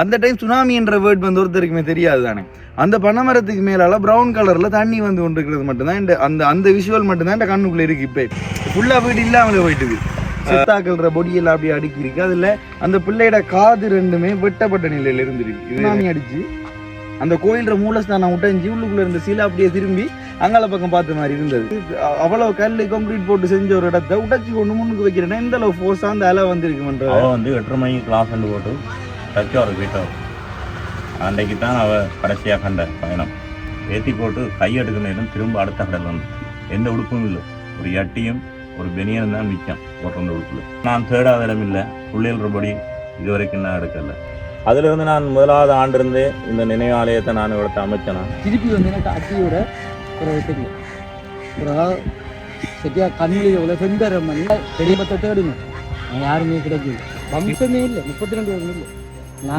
அந்த time tsunami என்ற word வந்து ஒருத்தருக்குமே தெரியாது தானே அந்த பனைமரத்துக்கு மேலால பிரவுன் கலர்ல தண்ணி வந்து கொண்டிருக்கிறது மட்டும்தான். இந்த அந்த அந்த விஷுவல் மட்டும்தான் இந்த கண்ணுக்குள்ள இருக்கு இப்போ ஃபுல்லா வீடு இல்லாமலே போயிட்டுது சித்தாக்கள்ற பொடியெல்லாம் அப்படியே அடுக்கி இருக்கு. அதுல அந்த பிள்ளையோட காது ரெண்டுமே வெட்டப்பட்ட நிலையில இருந்திருக்கு. சுனாமி அடிச்சு. அந்த கோயில்ற மூலஸ்தானம் உடைஞ்சு உள்ளுக்குள்ள இருந்த சிலை அப்படியே திரும்பி அங்கால பக்கம் பார்த்த மாதிரி இருந்தது. அவ்வளவு கல் கான்கிரீட் போட்டு செஞ்ச ஒரு இடத்த உடைச்சு கொண்டு முன்னுக்கு வைக்கிறேன்னா எந்த அளவு ஃபோர்ஸா அந்த அலை வந்திருக்குன்ற அவள் வந்து எட்டரை மணிக்கு கிளாஸ் போட்டு தச்சு அவரை வீட்டை அன்றைக்கு தான் அவள் கடைசியாக கண்ட பயணம். ஏற்றி போட்டு கையெடுக்க நேரம் திரும்ப அடுத்த கடல் வந்து. எந்த உடுப்பும் இல்லை. ஒரு எட்டியும் ஒரு பெனியனும் தான் மிச்சம் போட்டிருந்த உடுப்பில். நான் தேடாத இடம் இல்லை. பிள்ளைகள்படி இது வரைக்கும் நான் எடுக்கல. அதிலிருந்து நான் முதலாவது ஆண்டிருந்தே இந்த நினைவாலயத்தை நான் இவரத்தை அமைச்சேனா? திருப்பி வந்து எனக்கு அட்டியோட ஒரு தெரியும் ஒரு சரியா கண்ணில் எவ்வளோ செந்தரம் பெரிய பத்தை தேடுங்க யாருமே கிடைக்கும் வம்சமே இல்லை. முப்பத்தி ரெண்டு வருஷம் இல்லை. ஹலோ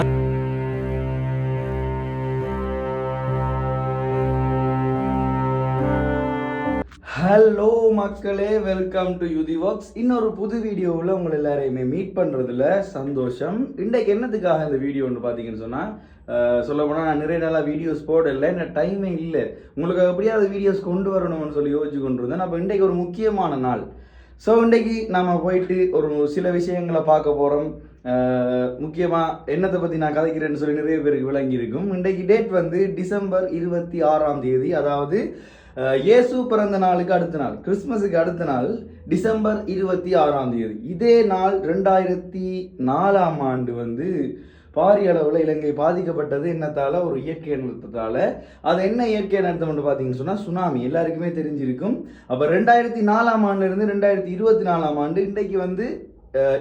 மக்களே வெல்கம் டு யுதி ஒர்க்ஸ் இன்னொரு புது வீடியோவில் உங்களை எல்லாரையுமே மீட் பண்ணுறதுல சந்தோஷம். இன்றைக்கு என்னத்துக்காக இந்த வீடியோன்னு பார்த்தீங்கன்னு சொன்னால் சொல்ல போனால் நான் நிறைய நாளாக வீடியோஸ் போடல என்ன டைமே இல்லை. உங்களுக்கு எப்படியாவது வீடியோஸ் கொண்டு வரணும்னு சொல்லி யோசிச்சு கொண்டு இருந்தேன் அப்போ இன்றைக்கு ஒரு முக்கியமான நாள். ஸோ இன்றைக்கு நம்ம போயிட்டு ஒரு சில விஷயங்களை பார்க்க போகிறோம் முக்கியமாக என்னத்தை பற்றி நான் கதைக்கிறேன்னு சொல்லி நிறைய பேருக்கு விளங்கியிருக்கும். இன்றைக்கு டேட் வந்து டிசம்பர் இருபத்தி ஆறாம் தேதி அதாவது இயேசு பிறந்த நாளுக்கு அடுத்த நாள் கிறிஸ்மஸுக்கு அடுத்த நாள் டிசம்பர் இருபத்தி ஆறாம் தேதி. இதே நாள் ரெண்டாயிரத்தி நாலாம் ஆண்டு வந்து பாரிய அளவில் இலங்கை பாதிக்கப்பட்டது. என்னத்தால? ஒரு இயற்கை அனர்த்தத்தால. அது என்ன இயற்கை அனர்த்தம்னு பார்த்தீங்கன்னு சொன்னால் சுனாமி. எல்லாருக்குமே தெரிஞ்சிருக்கும். அப்போ ரெண்டாயிரத்தி நாலாம் ஆண்டுலேருந்து ரெண்டாயிரத்தி இருபத்தி நாலாம் ஆண்டு இன்றைக்கு வந்து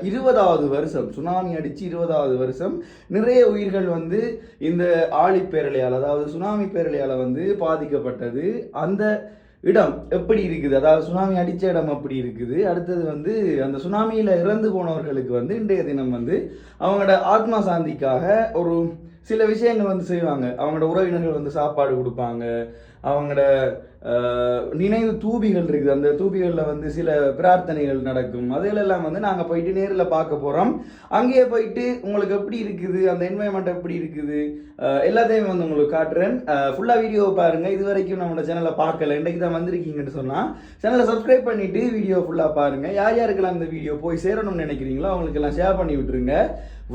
இருபதாவது வருஷம் சுனாமி அடித்து இருபதாவது வருஷம் நிறைய உயிர்கள் வந்து இந்த ஆழிப்பேரலையால் அதாவது சுனாமி பேரலையால் வந்து பாதிக்கப்பட்டது. அந்த இடம் எப்படி இருக்குது? அதாவது சுனாமி அடித்த இடம் அப்படி இருக்குது. அடுத்தது வந்து அந்த சுனாமியில் இறந்து போனவர்களுக்கு வந்து இன்றைய தினம் வந்து அவங்களோட ஆத்மா சாந்திக்காக ஒரு சில விஷயங்கள் வந்து செய்வாங்க. அவங்களோட உறவினர்கள் வந்து சாப்பாடு கொடுப்பாங்க. அவங்களோட நினைவு தூபிகள் இருக்குது. அந்த தூபிகளில் வந்து சில பிரார்த்தனைகள் நடக்கும். அதிலெல்லாம் வந்து நாங்கள் போயிட்டு நேரில் பார்க்க போகிறோம் அங்கேயே போயிட்டு உங்களுக்கு எப்படி இருக்குது? அந்த என்வாயன்மெண்ட் எப்படி இருக்குது? எல்லாத்தையும் வந்து உங்களுக்கு காட்டுறேன். ஃபுல்லாக வீடியோ பாருங்கள் இது வரைக்கும் நம்மளோட சேனலை பார்க்கல. இன்றைக்கு தான் வந்திருக்கீங்கன்னு சொன்னால் சேனலை சப்ஸ்கிரைப் பண்ணிவிட்டு வீடியோ ஃபுல்லாக பாருங்கள் யார் யாருக்கெல்லாம் இந்த வீடியோ போய் சேரணும்னு நினைக்கிறீங்களோ அவங்களுக்கெல்லாம் ஷேர் பண்ணி விட்டுருங்க.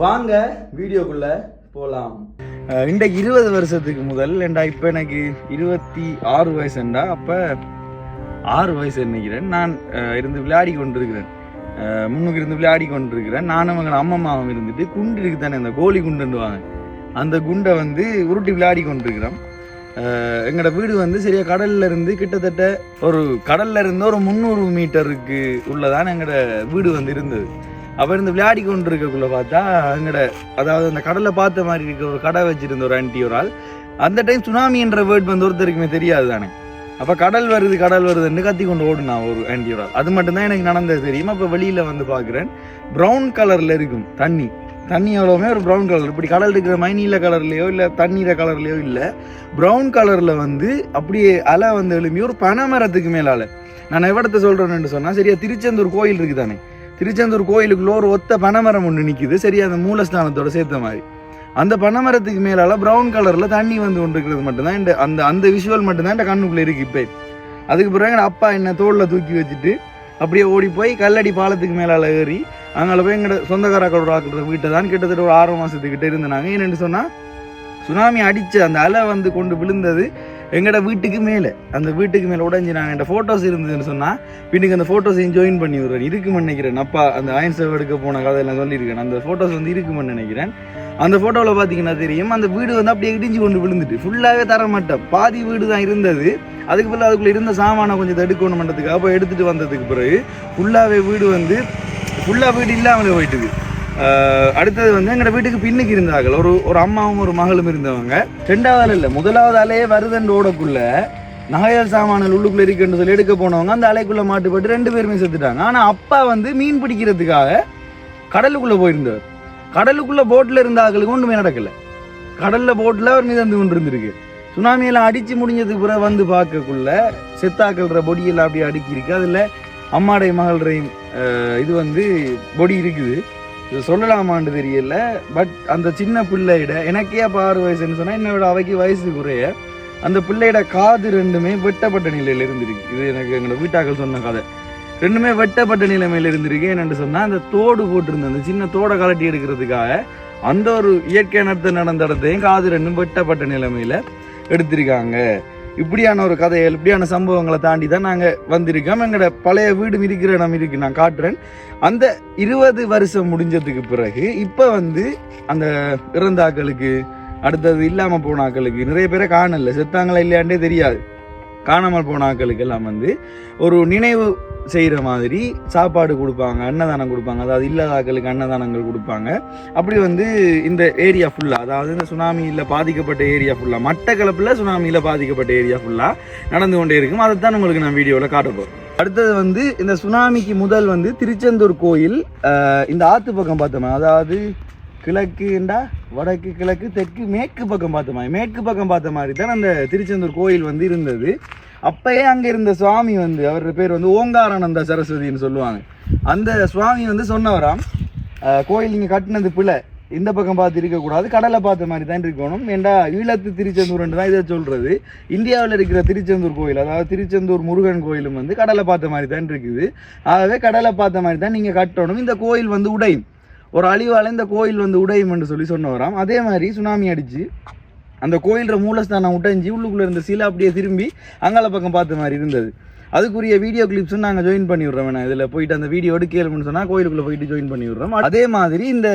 வாங்க வீடியோக்குள்ளே போகலாம் இன்றைக்கு இருபது வருஷத்துக்கு முதல் ஏண்டா இப்போ எனக்கு இருபத்தி ஆறு வயசுண்டா அப்போ ஆறு வயசு நினைக்கிறேன் நான் இருந்து விளையாடி கொண்டிருக்கிறேன். முன்னுக்கு இருந்து விளையாடி கொண்டிருக்கிறேன். நானும் அவங்க அம்மம்மாவும் இருந்துட்டு குண்டு இருக்கு தானே அந்த கோலி குண்டுன்னுவாங்க அந்த குண்டை வந்து உருட்டி விளையாடி கொண்டிருக்கிறோம். எங்களோட வீடு வந்து சரியா கடல்ல இருந்து கிட்டத்தட்ட ஒரு கடல்ல இருந்து ஒரு முந்நூறு மீட்டருக்கு உள்ளதான் எங்களோட வீடு வந்து இருந்தது. அப்போ இருந்து விளையாடி கொண்டு இருக்கக்குள்ள பார்த்தா அங்கட அதாவது அந்த கடலை பார்த்த மாதிரி இருக்க ஒரு கடை வச்சிருந்த ஒரு ஆன்டி ஒரு ஆள். அந்த டைம் சுனாமி என்ற வேர்ட் வந்து ஒருத்தருக்குமே தெரியாது தானே. அப்போ கடல் வருது கடல் வருதுன்னு கத்தி கொண்டு ஓடுனா ஒரு ஆன்டி ஒரு ஆள். அது மட்டும்தான் எனக்கு நடந்தது தெரியும்? அப்போ வெளியில் வந்து பார்க்குறேன். ப்ரௌன் கலரில் இருக்கும் தண்ணி. தண்ணி எவ்வளோவுமே ஒரு ப்ரௌன் கலர் இப்படி கடல் இருக்கிற மைநீல கலர்லையோ இல்லை தண்ணீர கலர்லையோ இல்லை ப்ரௌன் கலரில் வந்து அப்படியே அலை வந்து எழும்பி ஒரு பனைமரத்துக்கு அலை நான் எவ்வளத்தை சொல்கிறேன்னு சொன்னால் சரியா திருச்செந்தூர் கோயில் இருக்குது தானே திருச்செந்தூர் கோயிலுக்குள்ள ஒரு ஒத்த பனைமரம் ஒன்று நிற்கிது சரி அந்த மூலஸ்தானத்தோட சேர்த்த மாதிரி. அந்த பனைமரத்துக்கு மேலால ப்ரௌன் கலரில் தண்ணி வந்து கொண்டு இருக்கிறது மட்டும்தான். இந்த அந்த அந்த விஷுவல் மட்டும்தான் இந்த கண்ணுக்குள்ளே இருக்கு இப்போ. அதுக்கு பிறகு எங்கள் அப்பா என்னை தோளில் தூக்கி வச்சுட்டு அப்படியே ஓடி போய் கல்லடி பாலத்துக்கு மேலால் ஏறி அங்கே போய் எங்களோட சொந்தக்காரக்களோட ஆக்கிற வீட்டை தான் கிட்டத்தட்ட ஒரு ஆறு மாதத்துக்கிட்ட இருந்தாங்க என்னென்னு சொன்னால் சுனாமி அடித்த அந்த அலை வந்து கொண்டு விழுந்தது எங்களோட வீட்டுக்கு மேலே. அந்த வீட்டுக்கு மேலே உடஞ்சி நாங்கள் ஃபோட்டோஸ் இருந்ததுன்னு சொன்னால் பின்னுக்கு அந்த ஃபோட்டோஸையும் ஜாயின் பண்ணி விடுறேன் இருக்குமென்னு நினைக்கிறேன். அப்பா அந்த அயன் சேவை எடுக்க போன கதையெல்லாம் சொல்லியிருக்கேன். அந்த ஃபோட்டோஸ் வந்து இருக்குமென்னு நினைக்கிறேன். அந்த ஃபோட்டோவில் பார்த்தீங்கன்னா தெரியும் அந்த வீடு வந்து அப்படியே இடிஞ்சு கொண்டு விழுந்துட்டு ஃபுல்லாகவே தர மாட்டேன் பாதி வீடு தான் இருந்தது. அதுக்கு பிறகு அதுக்குள்ளே இருந்த சாமானை கொஞ்சம் தடுக்கணும் பண்ணுறதுக்கு அப்போ எடுத்துகிட்டு வந்ததுக்கு பிறகு ஃபுல்லாகவே வீடு வந்து ஃபுல்லாக வீடு இல்லாமலே போயிட்டுது. அடுத்தது வந்து எங்களோட வீட்டுக்கு பின்னுக்கு இருந்தார்கள். ஒரு ஒரு அம்மாவும் ஒரு மகளும் இருந்தவங்க. ரெண்டாவது ஆள் இல்லை. முதலாவது அலையே வருதண்டு ஓடக்குள்ள நகையல் சாமான்கள் உள்ளுக்குள்ள இருக்குன்னு சொல்லி எடுக்க போனவங்க அந்த அலைக்குள்ள மாட்டுப்பட்டு ரெண்டு பேருமே செத்துட்டாங்க. ஆனா அப்பா வந்து மீன் பிடிக்கிறதுக்காக கடலுக்குள்ள போயிருந்தவர். கடலுக்குள்ள போட்ல இருந்த ஆட்களுக்கு ஒன்றுமே நடக்கல. கடல்ல போட்ல அவர் மிதந்து கொண்டு இருந்திருக்கு சுனாமியெல்லாம் அடிச்சு முடிஞ்சதுக்கு பிறகு வந்து பார்க்கக்குள்ள செத்தாக்கள்ற பொடியெல்லாம் அப்படியே அடுக்கி இருக்கு. அதுல அம்மாடைய மகள்றையும் இது வந்து பொடி இருக்குது. இது சொல்லலாமான்னு தெரியல பட் அந்த சின்ன பிள்ளையிட எனக்கே அப்போ ஆறு வயசுன்னு சொன்னால் என்னோட அவைக்கு வயசு குறைய அந்த பிள்ளையோட காது ரெண்டுமே வெட்டப்பட்ட நிலையில் இருந்திருக்கு. இது எனக்கு எங்களோட வீட்டாக்கள் சொன்ன கதை. ரெண்டுமே வெட்டப்பட்ட நிலைமையில் இருந்திருக்கு. என்னென்னு சொன்னால் அந்த தோடு போட்டிருந்த அந்த சின்ன தோடை கலட்டி எடுக்கிறதுக்காக அந்த ஒரு இயற்கை நடத்த நடந்த இடத்தையும் காது ரெண்டும் வெட்டப்பட்ட நிலைமையில் எடுத்திருக்காங்க. இப்படியான ஒரு கதைகள் இப்படியான சம்பவங்களை தாண்டி தான் நாங்கள் வந்திருக்கோம். எங்களோட பழைய வீடு இருக்கிற இடம் இருக்கு நான் காட்டுறேன். அந்த இருபது வருஷம் முடிஞ்சதுக்கு பிறகு இப்போ வந்து அந்த இறந்தாக்களுக்கு அடுத்தது இல்லாமல் போனாக்களுக்கு நிறைய பேரை காணல. செத்தாங்களா இல்லையாண்டே தெரியாது. காணாமல் போன ஆக்களுக்கெல்லாம் வந்து ஒரு நினைவு செய்கிற மாதிரி சாப்பாடு கொடுப்பாங்க அன்னதானம் கொடுப்பாங்க. அதாவது இல்லாத ஆக்களுக்கு அன்னதானங்கள் கொடுப்பாங்க. அப்படி வந்து இந்த ஏரியா ஃபுல்லாக அதாவது இந்த சுனாமியில் பாதிக்கப்பட்ட ஏரியா ஃபுல்லாக மட்டக்களப்பில் சுனாமியில் பாதிக்கப்பட்ட ஏரியா ஃபுல்லாக நடந்து கொண்டே இருக்கும். அதை தான் உங்களுக்கு நான் வீடியோவில் காட்ட போகிறேன் அடுத்தது வந்து இந்த சுனாமிக்கு முதல் வந்து திருச்செந்தூர் கோயில் இந்த ஆற்று பக்கம் பார்த்தோம்னா அதாவது கிழக்குண்டா? வடக்கு கிழக்கு தெற்கு மேற்கு பக்கம் பார்த்த மாதிரி மேற்கு பக்கம் பார்த்த மாதிரி தான் அந்த திருச்செந்தூர் கோயில் வந்து இருந்தது. அப்பயே அங்கே இருந்த சுவாமி வந்து அவரோட பேர் வந்து ஓங்காரானந்த சரஸ்வதின்னு சொல்லுவாங்க. அந்த சுவாமி வந்து சொன்னவராம் கோயில் நீங்கள் கட்டினது பிள்ளை இந்த பக்கம் பார்த்து இருக்கக்கூடாது கடலை பார்த்த மாதிரி தான் இருக்கணும். ஏண்டா ஈழத்து திருச்செந்தூர்ன்ட்டு தான் இதை சொல்கிறது இந்தியாவில் இருக்கிற திருச்செந்தூர் கோயில் அதாவது திருச்செந்தூர் முருகன் கோயிலும் வந்து கடலை பார்த்த மாதிரி தான் இருக்குது. ஆகவே கடலை பார்த்த மாதிரி தான் நீங்கள் கட்டணும். இந்த கோயில் வந்து உடையும். ஒரு அழிவால் இந்த கோயில் வந்து உடையும் என்று சொல்லி சொன்னவராம். அதே மாதிரி சுனாமி அடிச்சு அந்த கோயிலில் மூலஸ்தானம் உடைஞ்சி உள்ளுக்குள்ளே இருந்த சிலை அப்படியே திரும்பி அங்கால பக்கம் பார்த்த மாதிரி இருந்தது. அதுக்குரிய வீடியோ கிளிப்ஸும் நாங்கள் ஜாயின் பண்ணி விட்றோம் வேணா. இதில் போயிட்டு அந்த வீடியோ கேளுன்னு சொன்னால் கோயிலுக்குள்ளே போயிட்டு ஜாயின் பண்ணிவிடுறோம். அதே மாதிரி இந்த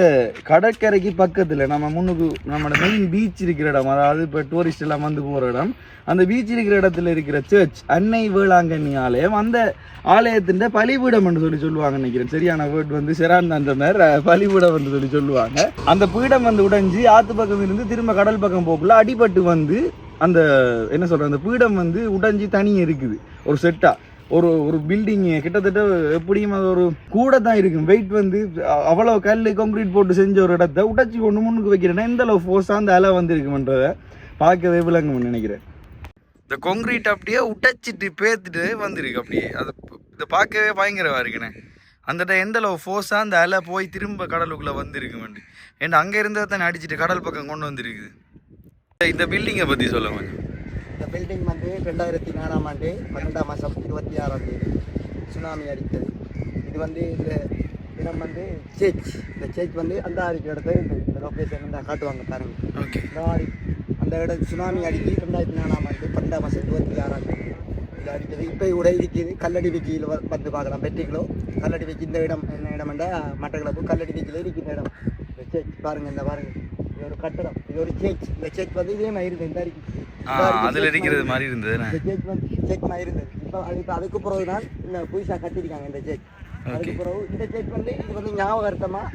கடற்கரைக்கு பக்கத்தில் நம்ம முன்னுக்கு நம்மளோட மெயின் பீச் இருக்கிற இடம் அதாவது இப்போ டூரிஸ்ட் எல்லாம் வந்து போகிற இடம் அந்த பீச் இருக்கிற இடத்துல இருக்கிற சர்ச் அன்னை வேளாங்கண்ணி ஆலயம் அந்த ஆலயத்தின் பலிபீடம் என்று சொல்லி சொல்லுவாங்க நினைக்கிறேன். சரியான வேர்ட் வந்து செரான் அந்த மாதிரி பலிபீடம் என்று சொல்லி சொல்லுவாங்க. அந்த பீடம் வந்து உடைஞ்சு ஆத்து பக்கம் இருந்து திரும்ப கடல் பக்கம் போக்குள்ள அடிபட்டு வந்து அந்த என்ன சொல்ற அந்த பீடம் வந்து உடைஞ்சு தனி இருக்குது. ஒரு செட்டாக ஒரு ஒரு பில்டிங் கிட்டத்தட்ட எப்படியும் அது ஒரு கூட தான் இருக்கும். வெயிட் வந்து அவ்வளோ கல் கான்கிரீட் போட்டு செஞ்ச ஒரு இடத்த உடச்சி கொண்டு முன்னுக்கு வைக்கிறேன்னா எந்த அளவு ஃபோர்ஸாக அந்த அலை வந்துருக்குமன்றதை பார்க்கவே விளங்கும்னு நினைக்கிறேன். இந்த கான்கிரீட் அப்படியே உடைச்சிட்டு பேத்துட்டு வந்திருக்கு அப்படியே. அது இதை பார்க்கவே பயங்கரமா இருக்குண்ணே. அந்த டைம் எந்த அளவு ஃபோர்ஸாக அந்த அலை போய் திரும்ப கடலுக்குள்ளே வந்திருக்கு ஏன்னா அங்கே இருந்தால் தானே அடிச்சுட்டு கடல் பக்கம் கொண்டு வந்திருக்குது. இந்த பில்டிங்கை பற்றி சொல்ல கொஞ்சம். இந்த பில்டிங் வந்து ரெண்டாயிரத்தி நாலாம் ஆண்டு பன்னெண்டாம் மாதம் இருபத்தி ஆறாம் தேதி சுனாமி அடித்தது. இது வந்து இந்த இடம் வந்து சேர்ச் இந்த சேர்ச் வந்து அந்த இருக்கிற இடத்துல இருக்குது இந்த லொக்கேஷன் வந்து காட்டுவாங்க பாருங்க. ஓகே இந்த ஆடி அந்த இடம் சுனாமி அடிச்சு ரெண்டாயிரத்தி நாலாம் ஆண்டு பன்னெண்டாம் மாதம் இருபத்தி ஆறாம் தேதி இது அடித்தது. இப்போ கூட இருக்குது கல்லடி வீச்சியில் வந்து பார்க்கலாம். வெற்றிகளோ கல்லடி வீச்சு இந்த இடம் என்ன இடம்டா மட்டக்களப்பு கல்லடி வீச்சில் இருக்கு இந்த இடம். இந்த சேர்ச் பாருங்க இந்த பாருங்க. இது ஒரு கட்டடம். இது ஒரு சேர்ச் இந்த சேர்ச் வந்து இதே மாதிரி இருக்குது இந்த இருக்கு ஆ அதில் இருக்கிறது மாதிரி இருந்தது இந்த வந்து ஜெட் மாதிரி இருந்தது. இப்போ அது இப்போ அதுக்கு பிறகு தான் இந்த புதுசாக கட்டியிருக்காங்க இந்த ஜெட் அதுக்கு பிறகு இந்த ஜெட் வந்து இது வந்து ஞாபகார்த்தமாக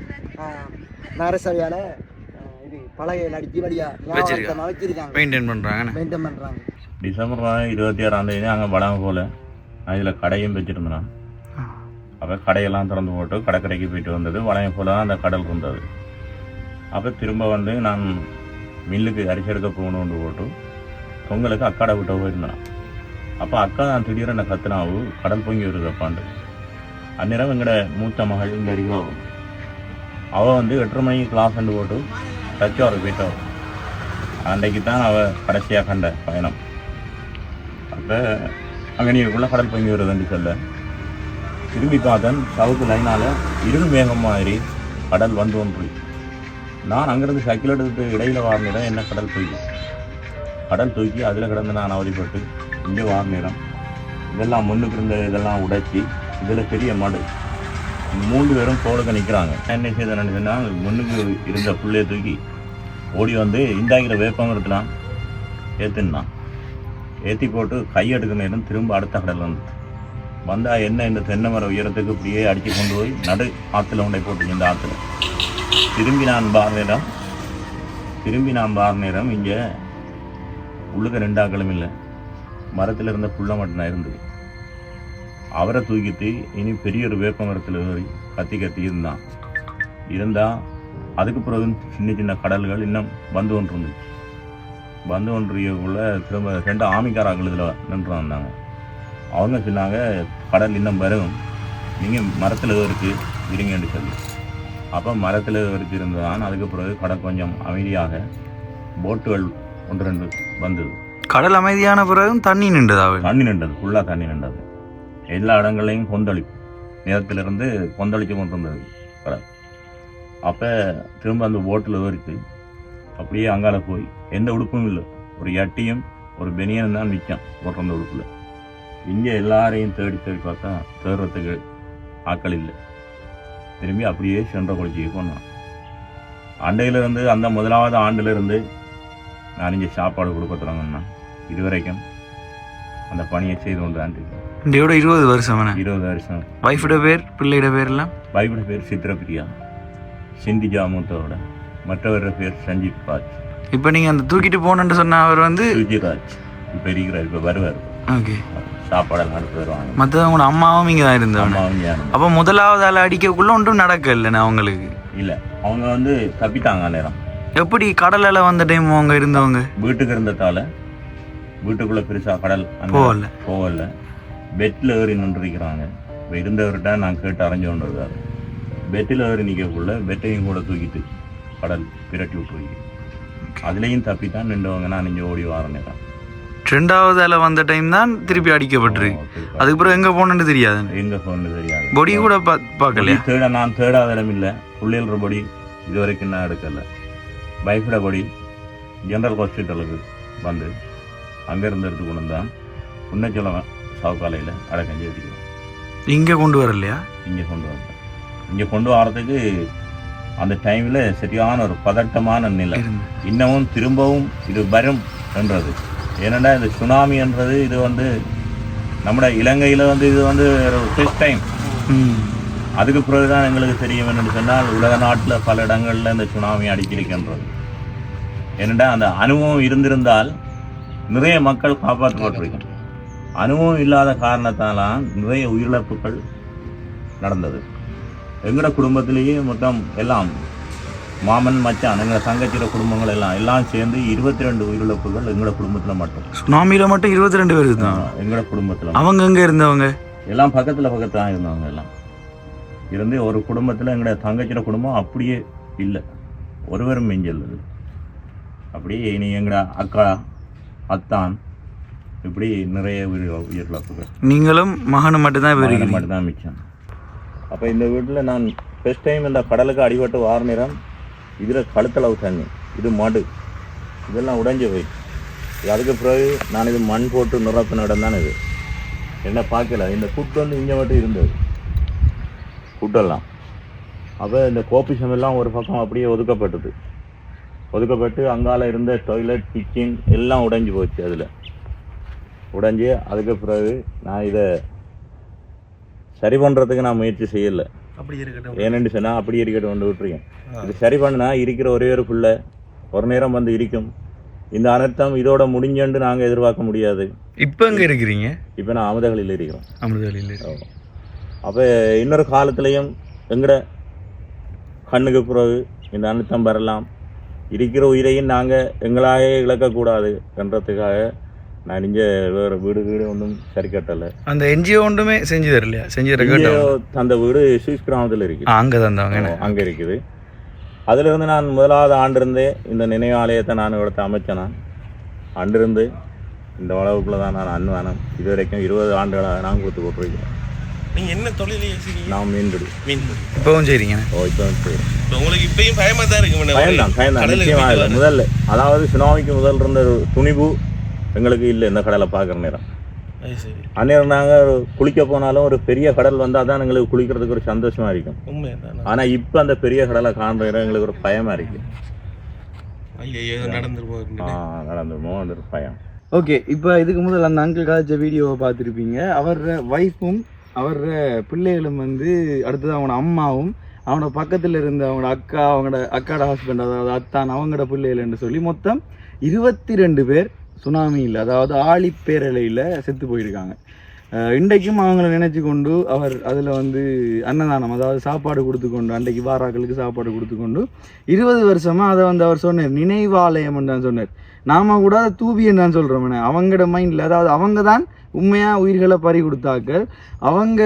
நரசவையால் இது பலகையில் அடிச்சு வழியா ஞாபகார்த்தமாக வச்சிருக்காங்க. மெயின்டைன் பண்ணுறாங்கண்ணே மெயின்டைன் பண்ணுறாங்க டிசம்பர் மாதம் இருபத்தி ஆறாம் தேதி அங்கே வளம் போல் அதில் கடையும் வச்சுருந்தான் அப்போ கடையெல்லாம் திறந்து போட்டு கடற்கரைக்கு போயிட்டு வந்தது. வளையம் போல தான் அந்த கடல் இருந்தது அப்போ திரும்ப வந்து நான் மில்லுக்கு அரிசி எடுக்க போகணுன்னு போட்டு பொங்கலுக்கு அக்காடை விட்ட போயிருந்தான். அப்போ அக்கா தான் திடீர்னு என்ன கத்துனாவு கடல் பொங்கி வருது அப்பாண்டு அந்நேரம் எங்கட மூத்த மகள் இந்த அறிவோ அவள் வந்து எட்டரை மணிக்கு கிளாஸ் ரெண்டு போட்டு டச்சு அவரை போயிட்டா. அன்றைக்கு தான் அவள் கடைசியாக கண்ட பயணம். அப்போ அங்கே கடல் பொங்கி வருதுன்னு சொல்ல? திரும்பி பார்த்தேன் சவுக்கு லைனால் இருள் மேகம் மாதிரி கடல் வந்து ஒன்று. நான் அங்கேருந்து சைக்கிள் எடுத்துட்டு இடையில வாரினிடம் என்ன கடல் தூக்கி கடல் தூக்கி அதில் கிடந்து நான் அவதிப்பட்டு இங்கே நேரம் இதெல்லாம் முன்னுக்கு இருந்த இதெல்லாம் உடைச்சி இதில் பெரிய மடு. மூன்று பேரும் தோளுக்கு நிற்கிறாங்க என்ன செய்த நினைச்சேன்னா முன்னுக்கு இருந்த புள்ளைய தூக்கி ஓடி வந்து இந்தாங்கிற வேப்பம் இருக்கலாம் ஏற்றுனான் ஏற்றி போட்டு கையெடுக்க நேரம் திரும்ப அடுத்த கடல் வந்து. வந்தால் என்ன இந்த தென்னை மர உயரத்துக்கு இப்படியே அடித்து கொண்டு போய் நடு ஆற்றுல உண்டை போட்டு இந்த ஆற்றுல திரும்பி நான் பார் நேரம் திரும்பி நான் பார் நேரம் இங்கே உள்ளுக்க ரெண்டாக்களும் இல்லை. மரத்தில் இருந்த புள்ள மட்டும் இருந்தது. அவரை தூக்கிட்டு இனி பெரிய ஒரு வேப்ப மரத்தில் ஏறி கத்தி கத்தி இருந்தான். இருந்தால் அதுக்கு பிறகு சின்ன சின்ன கடல்கள் இன்னும் வந்து ஒன்று இருந்துச்சு வந்து ஒன்றியக்குள்ள திரும்ப ரெண்டு ஆமிக்காராக்கள் இதில் நின்று வந்தாங்க. அவங்க சொன்னாங்க கடல் இன்னும் வரும். நீங்கள் மரத்தில் ஏதோ இருக்குது இருங்கன்னு சொல்லி. அப்போ மரத்தில் இருந்திருந்தான் அதுக்கு பிறகு கடை கொஞ்சம் அமைதியாக போட்டுகள் ஒன்று ரெண்டு வந்தது கடல் அமைதியான பிறகும் தண்ணி நின்றுதாவே தண்ணி நின்றது ஃபுல்லாக தண்ணி நின்றது. எல்லா இடங்களையும் கொந்தளிப்பு நிலத்திலிருந்து கொந்தளிச்சு கொண்டு வந்தது கடல். அப்போ திரும்ப அந்த போட்டில் ஏறிட்டு அப்படியே அங்கால போய் எந்த உடுப்பும் இல்லை. ஒரு எட்டியும் ஒரு பெனியனும் தான் மிச்சம் போட்டிருந்த உடுப்பில். இங்கே எல்லாரையும் தேடி தேடி பார்த்தா தேடுறதுக்கு ஆட்கள் இல்லை. திரும்பி அப்படியே சென்ற குளிச்சிக்கு போனான். அண்டையிலிருந்து அந்த முதலாவது ஆண்டிலிருந்து இங்கே சாப்பாடு கொடுக்க தொடங்கினா இதுவரைக்கும் அந்த பணியை செய்து கொண்டு இருக்கேன் இந்தியோட இருபது வருஷம் இருபது வருஷம். ஒய்ஃபோட பேர் பிள்ளையோட பேர் எல்லாம் பைபிள் பேர் சித்திரபிரியா சிந்திஜா மூத்தவோட மற்றவரோட பேர் சஞ்சீத் ராஜ் இப்போ நீங்கள் அந்த தூக்கிட்டு போனேன்னு சொன்ன அவர் வந்து சுஜிராஜ் இப்போ இருக்கிறார் இப்போ வருவார். ஓகே. சாப்பாடெல்லாம் எடுத்து வருவாங்க. மற்றவங்களோட அம்மாவும் இங்கே தான் இருந்தவன அம்மாவும் அப்போ முதலாவது ஆள் அடிக்கக்குள்ள ஒன்றும் நடக்கலைண்ணே அவங்களுக்கு? இல்லை. அவங்க வந்து தப்பித்தாங்க நேரம் எப்படி கடல் அலை வந்த டைம் அவங்க இருந்தவங்க? வீட்டுக்கு இருந்ததால வீட்டுக்குள்ள பெருசா கடல் போகல. போகல. பெட்டில் ஏறி நின்றுருக்கிறாங்க. இப்போ இருந்தவர்கிட்ட நான் கேட்டு அரைஞ்சு கொண்டு பெட்டில் ஏறி நிற்கக்குள்ள பெட்டையும் கூட தூக்கிட்டு கடல் பிரட்டி விட்டுருக்கு அதுலேயும் தப்பி தான் நின்றவங்க. நான் இங்கே ஓடி வார நேரம் ரெண்டாவது அலை வந்த டைம் தான் திருப்பி அடிக்கப்பட்டிருக்கு. அதுக்கு பிறகு எங்கே போனேன்னு தெரியாது. எங்க போன்னு தெரியாது. பொடி கூட பா பார்க்கலையா? பொடி தேட நான் தேடாத இடம் இல்லை. புள்ளியல்ற பொடி இது வரைக்கும் நான் எடுக்கல. பயப்பட பொடி ஜெனரல் ஹாஸ்பிட்டலுக்கு வந்து அங்கேருந்து எடுத்து கொண்டு வந்தான் உன்னச்சலம் சவுக்காலையில் அடக்கஞ்சி வச்சுக்கிறோம் இங்கே கொண்டு வரலையா? இங்கே கொண்டு வந்தேன். இங்கே கொண்டு வரதுக்கு அந்த டைமில் சரியான ஒரு பதட்டமான நிலை. இன்னமும் திரும்பவும் இது வரும் என்றது. ஏனெண்டா இந்த சுனாமி என்றது இது வந்து நம்ம இலங்கையில் வந்து இது வந்து ஃபர்ஸ்ட் டைம் அதுக்கு பிறகுதான் எங்களுக்கு தெரியும் என்னன்னு சொன்னால் உலக நாட்டில் பல இடங்கள்ல இந்த சுனாமி அடிக்கிருக்கின்றது ஏனெண்டா அந்த அனுபவம் இருந்திருந்தால் நிறைய மக்கள் காப்பாற்றப்பட்டிருக்கும். அனுபவம் இல்லாத காரணத்தாலாம் நிறைய உயிரிழப்புகள் நடந்தது. எங்களோட குடும்பத்திலேயே மொத்தம் எல்லாம் மாமன் மச்சான் எங்களோட தங்கச்சியோட குடும்பங்கள் எல்லாம் எல்லாம் சேர்ந்து இருபத்தி ரெண்டு உயிரிழப்புகள் எங்களோட குடும்பத்தில் மட்டும். சுனாமியில் மட்டும் இருபத்தி ரெண்டு பேர் தான் எங்களோட குடும்பத்தில் அவங்க எங்கே இருந்தவங்க? எல்லாம் பக்கத்தில் பக்கத்தில் தான் இருந்தவங்க எல்லாம். இருந்து ஒரு குடும்பத்தில் எங்களோட தங்கச்சியோட குடும்பம் அப்படியே இல்லை. ஒருவரும் மிஞ்சல் அது அப்படியே இனி எங்களோட அக்கா அத்தான் இப்படி நிறைய உயிர் உயிரிழப்புகள் நீங்களும் மகனும் மட்டும்தான் இப்போ மகன் இருக்கிறீங்க. மட்டும்தான் மிச்சம். அப்போ இந்த வீட்டில் நான் ஃபஸ்ட் டைம் இந்த கடலுக்கு அடிபட்டு வார நேரம் இதில் கழுத்தளவு தண்ணி இது மடு. இதெல்லாம் உடைஞ்சு போய். அதுக்கு பிறகு நான் இது மண் போட்டு நிரப்பின இடம் தான் இது. என்ன பார்க்கல. இந்த குட்டு வந்து இங்கே மட்டும் இருந்தது. குட்டெல்லாம் அப்போ இந்த கோபிசம் எல்லாம் ஒரு பக்கம் அப்படியே ஒதுக்கப்பட்டது. ஒதுக்கப்பட்டு அங்கால இருந்த டாய்லெட் கிச்சன் எல்லாம் உடைஞ்சு போச்சு அதில். உடைஞ்சு அதுக்கு பிறகு நான் இதை சரி பண்ணுறதுக்கு நான் முயற்சி செய்யலை. அப்படி இருக்கட்டும். ஏனென்று சொன்னால் அப்படி இருக்கட்டும் கொண்டு விட்டுருக்கேன். இது சரி பண்ணினா இருக்கிற ஒரே ஒரு பிள்ளை ஒரு நேரம் வந்து இருக்கும். இந்த அனர்த்தம் இதோட முடிஞ்சேன்னு நாங்கள் எதிர்பார்க்க முடியாது. இப்போ எங்கே இருக்கிறீங்க? இப்போ நான் அமுதகளில் இருக்கிறோம் அமிர்தவழியில் அப்போ இன்னொரு காலத்துலேயும் எங்கட கண்ணுக்கு பிறகு இந்த அனுத்தம் வரலாம் இருக்கிற உயிரையும் நாங்கள் எங்களாகவே இழக்கக்கூடாது என்றதுக்காக நான் இங்கே வேறு வீடு வீடு ஒன்றும் சரி கட்டலை. அந்த என்ஜிஓ ஒன்றுமே செஞ்சு தரலையா? செஞ்சு என்ஜிஓ அந்த வீடு சுவிஸ் கிராமத்தில் இருக்குது. அங்கே தந்தவங்க அங்கே இருக்குது. அதிலிருந்து நான் முதலாவது ஆண்டிருந்தே இந்த நினைவாலயத்தை நான் இடத்த அமைச்சேன். நான் அன்றிருந்து இந்த அளவுக்குள்ள தான் நான் அன்வானம் இது வரைக்கும் இருபது ஆண்டுகளாக நான் கொடுத்து போட்டிருக்கேன். நீங்க என்ன தொழில் செய்றீங்க? நான் மீன்பிடி. மீன்பிடி. இப்போவும் சரிங்க ஓ இப்போ சரி இப்ப உங்களுக்கு இப்பயும் பயமா தான் இருக்கு. பயன்தான் பயன்தான் கடலுக்கு நிச்சயமாக இல்லை. முதல்ல அதாவது சுனாமிக்கு முதல் இருந்த ஒரு துணிவு எங்களுக்கு இல்லை. இந்த கடலை பார்க்குற நேரம். அந்நேரம் நாங்கள் குளிக்க போனாலும் ஒரு பெரிய கடல் வந்தால் தான் எங்களுக்கு குளிக்கிறதுக்கு ஒரு சந்தோஷமா இருக்கும். ஆனால் இப்போ அந்த பெரிய கடலை காண்ற நேரம் எங்களுக்கு ஒரு பயமா இருக்கு. நடந்துமோ அந்த ஒரு பயம். ஓகே இப்போ இதுக்கு முதல் அந்த அங்கிள் காய்ச்ச வீடியோவை பார்த்துருப்பீங்க. அவர் ஒய்ஃபும் அவர் பிள்ளைகளும் வந்து அடுத்தது அவனோட அம்மாவும் அவனோட பக்கத்தில் இருந்த அவனோட அக்கா அவங்களோட அக்காட ஹஸ்பண்ட் அதாவது அத்தான் அவங்களோட பிள்ளைகள்னு சொல்லி மொத்தம் இருபத்தி ரெண்டு பேர் சுனாமியில் அதாவது ஆழிப்பேரலையில் செத்து போயிருக்காங்க. இன்றைக்கும் அவங்கள நினைச்சு கொண்டு அவர் அதில் வந்து அன்னதானம் அதாவது சாப்பாடு கொடுத்து கொண்டு அன்றைக்கு வாராக்களுக்கு சாப்பாடு கொடுத்து கொண்டு இருபது வருஷமாக அதை வந்து அவர் சொன்னார். நினைவாலயம் தான் சொன்னார். நாம கூட அதை தான் சொல்கிறோம் அவங்களோட மைண்டில் அதாவது அவங்க தான் உண்மையாக உயிர்களை பறி கொடுத்தாக்கள் அவங்க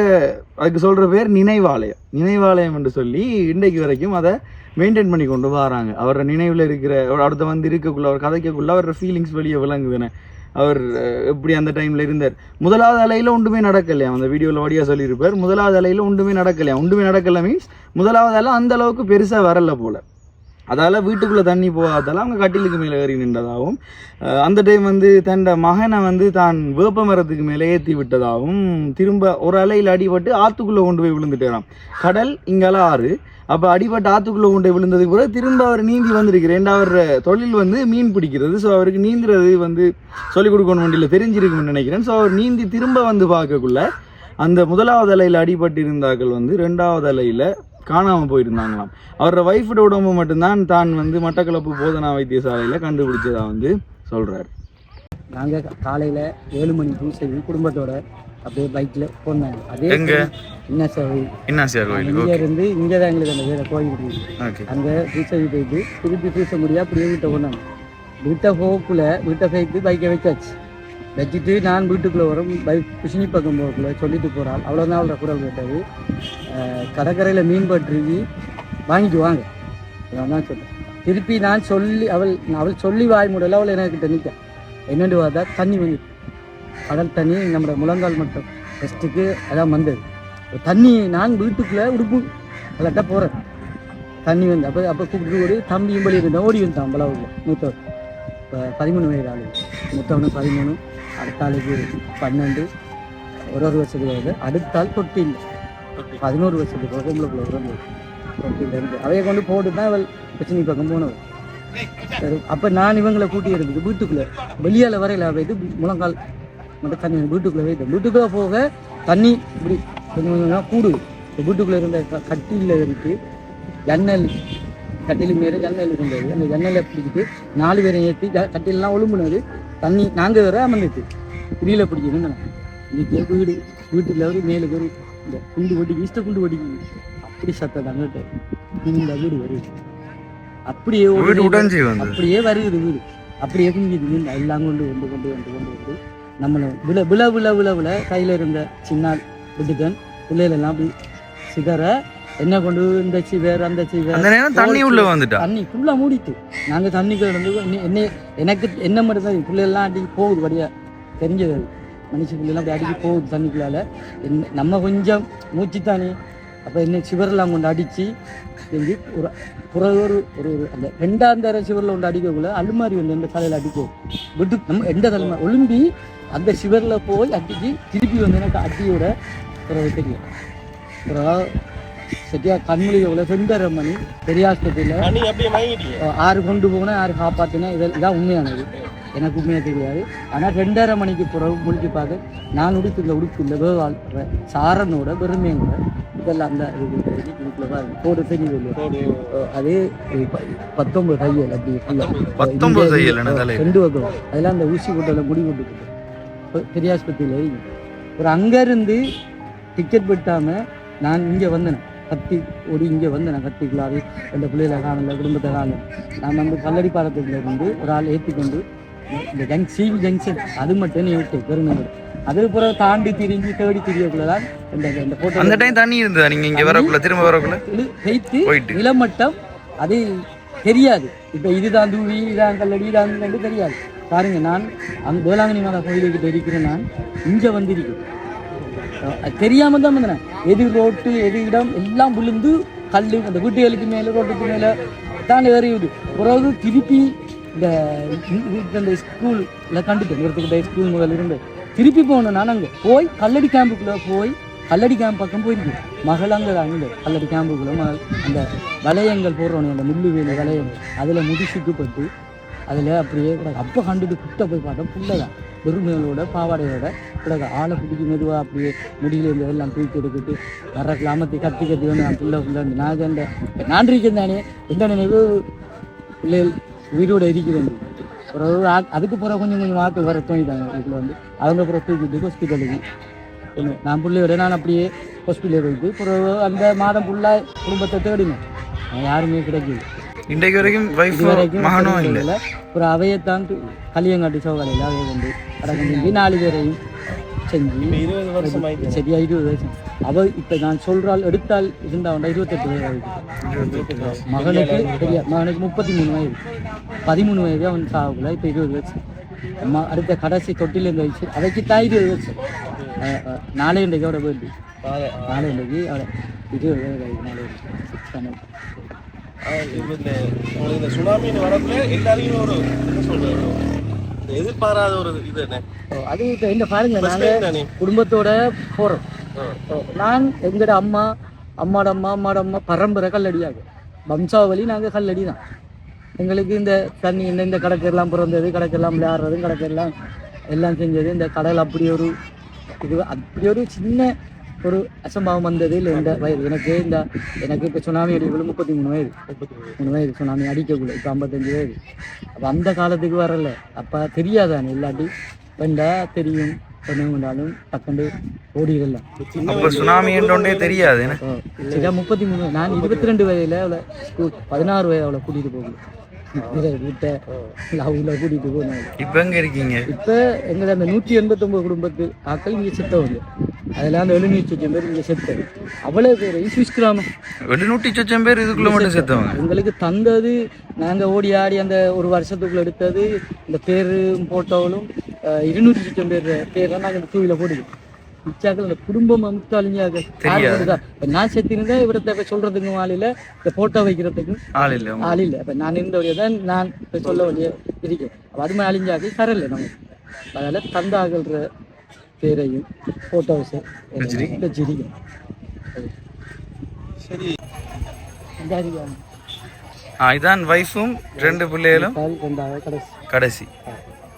அதுக்கு சொல்கிற பேர் நினைவாலயம். நினைவாலயம் என்று சொல்லி இன்றைக்கு வரைக்கும் அதை மெயின்டைன் பண்ணி கொண்டு வராங்க. அவரோட நினைவில் இருக்கிற அடுத்த வந்து இருக்கக்குள்ள அவர் கதைக்கக்குள்ள அவரோட ஃபீலிங்ஸ் வெளியே விளங்குதுன்னு. அவர் எப்படி அந்த டைமில் இருந்தார்? முதலாவது அலையில் ஒன்றுமே நடக்கலையா? அந்த வீடியோவில் வழியாக சொல்லியிருப்பார். முதலாவது அலையில் ஒன்றுமே நடக்கலையா? ஒன்றுமே நடக்கல மீன்ஸ் முதலாவது அலை அந்த அளவுக்கு பெருசாக வரல போல். அதால் வீட்டுக்குள்ளே தண்ணி போகாதால அவங்க கட்டிலுக்கு மேலே ஏறி நின்றதாகவும் அந்த டைம் வந்து தண்ட மகனை வந்து தான் வேப்ப மரத்துக்கு மேலே ஏற்றி விட்டதாகவும் திரும்ப ஒரு அலையில் அடிபட்டு ஆற்றுக்குள்ளே கொண்டு போய் விழுந்துட்டாராம். கடல் இங்கெல்லாம் ஆறு. அப்போ அடிபட்டு ஆற்றுக்குள்ளே கொண்டு போய் விழுந்ததுக்கு பிறகு திரும்ப அவர் நீந்தி வந்திருக்கு ரெண்டாவது தொழில் வந்து மீன் பிடிக்கிறது. ஸோ அவருக்கு நீந்துறது வந்து சொல்லிக் கொடுக்கணும் வண்டியில் தெரிஞ்சிருக்கும்னு நினைக்கிறேன். ஸோ அவர் நீந்தி திரும்ப வந்து பார்க்கக்குள்ள அந்த முதலாவது அலையில் அடிபட்டு இருந்தார்கள் வந்து ரெண்டாவது அலையில் காணாமல் போயிருந்தாங்களாம். அவரோட ஒய்ஃபோட உடம்பு மட்டும்தான் தான் வந்து மட்டக்களப்பு போதனா வைத்தியசாலையில் கண்டுபிடிச்சதா வந்து சொல்கிறார் நாங்கள் காலையில் ஏழு மணிக்கு சரி குடும்பத்தோட அப்படியே பைக்கில் போனாங்க அதே எங்க? என்ன சார் இன்னாசியார் இங்கே தான் எங்களுக்கு அந்த வேலை கோயில் இருக்குது அங்கே பூசை போயிட்டு திருப்பி பூச முடியா அப்படியே வீட்டை கொண்டாங்க வீட்டை போக்குள்ள வீட்டை போயிட்டு பைக்கை வச்சாச்சு. வச்சுட்டு நான் வீட்டுக்குள்ளே வரும். பைக் பிசினி பக்கம் போகக்குள்ள சொல்லிட்டு போகிறாள் அவ்வளோதான் அவளோட குரல் கேட்டது. கடற்கரையில் மீன் பட்டுருக்கி வாங்கிட்டு வாங்க. அதான் தான் திருப்பி நான் சொல்லி அவள் அவள் சொல்லி வாய் முடியல அவள் என்கிட்ட நிற்க என்னென்று பார்த்தா தண்ணி வந்து கடல் தண்ணி நம்மளோட முழங்கால் மட்டும். ஃபஸ்ட்டுக்கு அதான் வந்தது. தண்ணி நான் வீட்டுக்குள்ளே உடுப்பு கலட்ட போகிறேன் தண்ணி வந்து அப்போ அப்போ கூப்பிட்டு ஒரு தம்பியும் பலி இருந்தான் ஓடி வந்தான் அம்பலாவுக்கு மூத்தவர். இப்போ பதிமூணு வயது ஆளு மூத்தவனு பதிமூணு அடுத்தாளுக்கு பன்னெண்டு. ஒரு ஒரு வருஷத்துக்கு வருது. அடுத்தால் தொட்டில். பதினோரு வருஷத்துக்கு பொம்பளை பிள்ளை தொட்டிலேருந்து அவையை கொண்டு போட்டு தான் அவள் பிரச்சனை பக்கம் போனவள். சரி அப்போ நான் இவங்களை கூட்டி இருந்தது வீட்டுக்குள்ளே வெளியால் வரையில இது முழங்கால் மட்டும் தண்ணி வீட்டுக்குள்ளே வைத்தேன் வீட்டுக்குள்ளே போக தண்ணி இப்படி கொஞ்சம் கொஞ்சமாக கூடுது வீட்டுக்குள்ளே இருந்த கட்டியில் இருக்குது ஜன்னல் கட்டிலுக்கு மேலே ஜன்னல் இருந்தது. அந்த ஜன்னலை பிடிச்சிட்டு நாலு பேரை ஏற்றி கட்டிலெலாம் ஒழும்புனது தண்ணி நாங்கள் வேற அமர்ந்துட்டு பிடியில பிடிக்கணும் இன்னைக்கு வீடு. வீட்டுல ஒரு மேலுக்கு ஒரு இந்த குண்டு ஒடிக்கு இஷ்ட குண்டு ஒடிக்கு அப்படி சத்தம் அங்கிட்ட இந்த வீடு வருது. அப்படியே அப்படியே வருகுது வீடு. அப்படியே குஞ்சுது எல்லாம் கொண்டு வந்து கொண்டு வந்து கொண்டு வந்து. நம்மளை விழ விழ விழ விழ விழ கையில் இருந்த சின்ன விட்டுக்கன் பிள்ளைகள் எல்லாம் அப்படி சிதற என்ன கொண்டு இந்த சிவர் அந்த அந்த நேரம் தண்ணி உள்ள வந்துட்டா? தண்ணி ஃபுல்லாக மூடிட்டு. நாங்கள் தண்ணிக்கு வந்து என்ன- எனக்கு என்ன மட்டும் தான் பிள்ளைகள்லாம் அடிக்கி போகுது வழியா தெரிஞ்சது அது. மனுஷ பிள்ளைலாம் அப்படி அடிக்கி போகுது தண்ணிக்குள்ளால. என்ன நம்ம கொஞ்சம் மூச்சு தானே அப்போ என்ன சிவரெல்லாம் கொண்டு அடித்து செஞ்சு ஒரு பிறகு ஒரு ஒரு ஒரு அந்த ரெண்டாம் தர சிவரில் கொண்டு அடிக்கக்குள்ள அலுமாரி வந்து இந்த தலையில் அடிக்கும். விட்டு நம்ம எந்த தலைமை ஒழும்பி அந்த சிவரில் போய் அடிச்சு திருப்பி வந்து எனக்கு அடியோட பிறகு தெரியும். பிறகு சரியா கண்மொழியோட ரெண்டரை மணி பெரியாஸ்பத்திரியில் ஆறு கொண்டு போனேன் ஆறு காப்பாற்றினேன் இதில் இதான் உண்மையானது. எனக்கு உண்மையாக தெரியாது. ஆனால் ரெண்டரை மணிக்கு பிறகு முடிச்சு பார்க்க நான் உடுப்புல உடுப்பு இல்லை வேவாள் சாரனோட பெருமையோட இதெல்லாம் அந்த போடு தெரியுது இல்லையா? அது பத்தொன்பது தையல் அப்படி? ரெண்டு பக்கம் அதெல்லாம் அந்த ஊசி கொட்டல முடி கொண்டு பெரியாஸ்பத்திரியில் ஒரு அங்கேருந்து டிக்கெட் விட்டாம நான் இங்கே வந்தேன். கத்தி ஓடி இங்கே வந்தேன் கத்திக்குள்ளாரு ரெண்டு பிள்ளைகளை காணல குடும்பத்தை காணல நான் வந்து கல்லடி பாலத்துல இருந்து ஒரு ஆள் ஏற்றி கொண்டு இந்த ஜங் சிவி ஜங்ஷன் அது மட்டும் நீ விட்டு அது பிறகு தாண்டி திரிஞ்சு தேடி திரியக்குள்ளதான் இந்த இந்த போட்டோ அந்த டைம் தண்ணி இருந்ததா? நீங்க இங்க வரக்குள்ள திரும்ப வரக்குள்ள? போயிட்டு. நிலமட்டம் அது தெரியாது. இப்போ இதுதான் தூவி இதான் கல்லடி இதான் தெரியாது. பாருங்க நான் அந்த வேளாங்கண்ணி மாதா கோயிலுக்கு இருக்கிறேன் நான். இங்கே வந்திருக்கேன். தெரியாமல் தெரியாம தான் வந்தேன். எது ரோட்டு எது இடம் எல்லாம் விழுந்து கல் அந்த வீட்டுகளுக்கு மேலே ரோட்டுக்கு மேலே தான் ஏறியுது. பிறகு திருப்பி இந்த இந்த- ஸ்கூலில் கண்டுட்டேன். ஒருத்துக்கிட்ட ஸ்கூல் முதல்ல இருந்து. திருப்பி போனேன் நான் அங்கே. போய் கல்லடி கேம்புக்குள்ளே போய் கல்லடி கேம்ப் பக்கம் போயிருக்கேன். மகளங்கள் அங்கே அங்கே கல்லடி கேம்புக்குள்ளே மகள் அந்த வளையங்கள் போடுறோனே அந்த முள்ளு வேலி வளையங்கள். அதில் முடிச்சுக்கப்பட்டு அதில் அப்படியே அப்போ கண்டுட்டு கிட்ட போய் பார்த்தா புள்ளதான் பெருமைகளோட பாவாடையோட கிடக்கு ஆளை பிடிச்சி மெதுவாக அப்படியே முடியல இருந்து எல்லாம் தூக்கி எடுக்கிட்டு வர கிளாமத்தை கத்தி கத்தி வந்து நான் பிள்ளை புள்ள நான் அந்த நான் இருக்கேன் தானே எந்த நினைவு பிள்ளைகள் உயிரோட இருக்கிறேன். பிறகு ஆ- அதுக்கு பிறகு கொஞ்சம் கொஞ்சம் ஆட்கள் வர தோணிட்டாங்க வீட்டில் வந்து. அவங்க பிறகு தூக்கிட்டு ஹாஸ்பிட்டலுக்கு ஒன்று நான் பிள்ளையோட நான் அப்படியே ஹாஸ்பிட்டலில் போயிட்டு பிறகு அந்த மாதம் ஃபுல்லாக குடும்பத்தை தேடினேன். யாருமே கிடைக்கிது இன்றைக்கு வரைக்கும் வைஃப் மகனும் இல்லை. ஒரு அவையத்தான் து- களியங்காட்டு சோகாலையில் அவைய கொண்டு அடக்கம் செஞ்சு நாலு பேரையும் செஞ்சு இருபது வருஷம் சரியா இருபது வருஷம். அவ இப்ப நான் சொல்றாள் எடுத்தால் இருந்தாண்டா இருபத்தெட்டு வயது ஆகுது மகனுக்கு சரியா மகனுக்கு முப்பத்தி மூணு வயது. பதிமூணு வயது அவன் சாகுல இப்ப இருபது வருஷம். அம்மா அடுத்த கடைசி தொட்டிலேருந்து வச்சு அதைக்கு தான் இருபது வருஷம். நாளை இன்றைக்கு அவட பேர்டு நாளை. இன்றைக்கு அவட இருபது வயது ஆகுது நாளை இந்த உங்களுக்கு இந்த சுனாமின்னு வரப்ப எல்லாரையும் ஒரு என்ன சொல்றது? இந்த எதிர்பாராத ஒரு இது என்ன அது இப்போ என்ன பாருங்க நாங்கள் குடும்பத்தோட போகிறோம் நான் எங்கட அம்மா அம்மாட அம்மா அம்மாட அம்மா பரம்பரை கல்லடியாக. வம்சாவளி நாங்கள் கல்லடி தான். எங்களுக்கு இந்த தண்ணி இந்த இந்த கடற்கெல்லாம் பிறந்தது கடற்கெல்லாம் விளையாடுறது கடற்கெல்லாம் எல்லாம் செஞ்சது. இந்த கடல் அப்படி ஒரு இது அப்படி ஒரு சின்ன ஒரு அசம்பாவம் வந்தது இல்லை இந்த வயது எனக்கு இந்த எனக்கு இப்போ சுனாமி அடிக்கக்குள்ள முப்பத்தி மூணு வயது மூணு வயது சுனாமி அடிக்கக்குள்ள இப்போ ஐம்பத்தஞ்சு வயது அப்போ அந்த காலத்துக்கு வரல அப்போ தெரியாதானே இல்லாட்டி வேண்டா தெரியும் சொன்னாலும் டக்குண்டு ஓடிடலாம் அப்ப சுனாமி என்றோண்டே தெரியாது? சரியா முப்பத்தி மூணு நான் இருபத்தி ரெண்டு வயதுல அவளை ஸ்கூல் பதினாறு வயது அவளை கூட்டிட்டு போகல கூட்டிட்டு போனேன் இப்ப எங்க இருக்கீங்க இப்போ எங்களை அந்த நூற்றி எண்பத்தொம்பது குடும்பத்து ஆக்கள் இங்கே செத்தவங்க அதெல்லாம் அந்த எழுநூற்றி சொச்சம் பேர் இங்கே செத்தது அவ்வளோ பேர். சுவிஸ் கிராமம். பேர் இதுக்குள்ள மட்டும் செத்தவங்க எங்களுக்கு தந்தது நாங்கள் ஓடி ஆடி அந்த ஒரு வருஷத்துக்குள்ள எடுத்தது இந்த பேரும் போட்டோவும் இருநூற்றி சொச்சம் பேர் பேர்லாம் நாங்கள் இந்த டூவில் போடுவோம் மிச்சாக்கள் அந்த குடும்பம் அமுத்து அழிஞ்சாக நான் செத்திருந்தேன் இவரத்தை இப்ப சொல்றதுக்கு ஆளில் இந்த போட்டோ வைக்கிறதுக்கு ஆள் இல்ல. ஆள் இல்லை. இப்போ நான் இருந்தவரையே தான் நான் இப்ப சொல்ல வேண்டிய இருக்கேன். அது மாதிரி அழிஞ்சாக்கள் தரல நம்ம அதனால தந்தாகல்ற பேரையும் போட்டோஸ் வச்சிருக்கேன் சரி. ரெண்டாயிரம் ஆ, இதான் வைஃபும் ரெண்டு பிள்ளைகளும் கடைசி. கடைசி.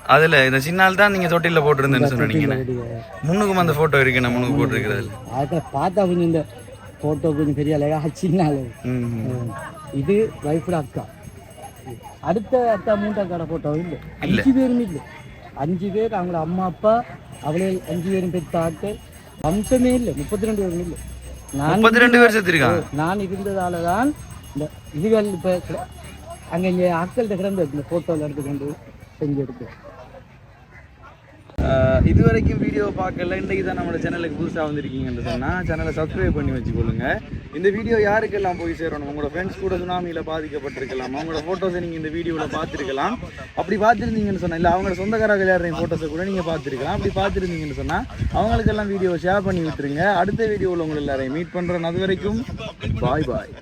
அதுல இந்த சின்ன ஆள் தான் நீங்க தொட்டில போட்டிருந்தேன்னு சொன்னீங்க. முன்னுக்கும் அந்த போட்டோ இருக்கு நான் முன்னுக்கு போட்டிருக்கிறது. அதை பார்த்தா கொஞ்சம் இந்த ஃபோட்டோ கொஞ்சம் பெரிய அழகா சின்ன அழகு ம். இது வைஃபோட அக்கா. அடுத்த அக்கா மூட்டை கடை ஃபோட்டோ இல்லை. அஞ்சு பேரும் இல்லை. அஞ்சு பேர் அவங்களோட அம்மா அப்பா அவளே அஞ்சு பேரும் பெற்ற ஆட்கள் வம்சமே இல்லை முப்பத்தி ரெண்டு பேரும் இல்லை நான் முப்பத்தி ரெண்டு பேர் செத்துருக்காங்க நான் இருந்ததால தான் இந்த இதுகள் இப்போ அங்கே இங்கே ஆட்கள்கிட்ட கிடந்து இந்த ஃபோட்டோவில் எடுத்துக்கொண்டு செஞ்சு எடுத்து ஆஹ் இது வரைக்கும் வீடியோ பார்க்கல. இன்றைக்கு தான் நம்ம சேனலுக்கு புதுசாக வந்திருக்கீங்கன்னு சொன்னால் சேனலை சப்ஸ்கிரைப் பண்ணி வச்சுக்கொள்ளுங்க. இந்த வீடியோ யாருக்கெல்லாம் போய் சேரணும்? உங்களோட ஃப்ரெண்ட்ஸ் கூட சுனாமியில் பாதிக்கப்பட்டிருக்கலாம். அவங்களோட ஃபோட்டோஸை நீங்கள் இந்த வீடியோவில் பார்த்துருக்கலாம். அப்படி பார்த்துருந்தீங்கன்னு சொன்னால் இல்லை அவங்களோட சொந்தக்கார யாரையும் ஃபோட்டோஸை கூட நீங்கள் பார்த்துருக்கலாம். அப்படி பார்த்துருந்தீங்கன்னு சொன்னால் அவங்களுக்கெல்லாம் வீடியோ ஷேர் பண்ணி விட்டுருங்க. அடுத்த வீடியோவில் உங்களை எல்லாரையும் மீட் பண்ணுறேன் அது வரைக்கும் பாய் பாய்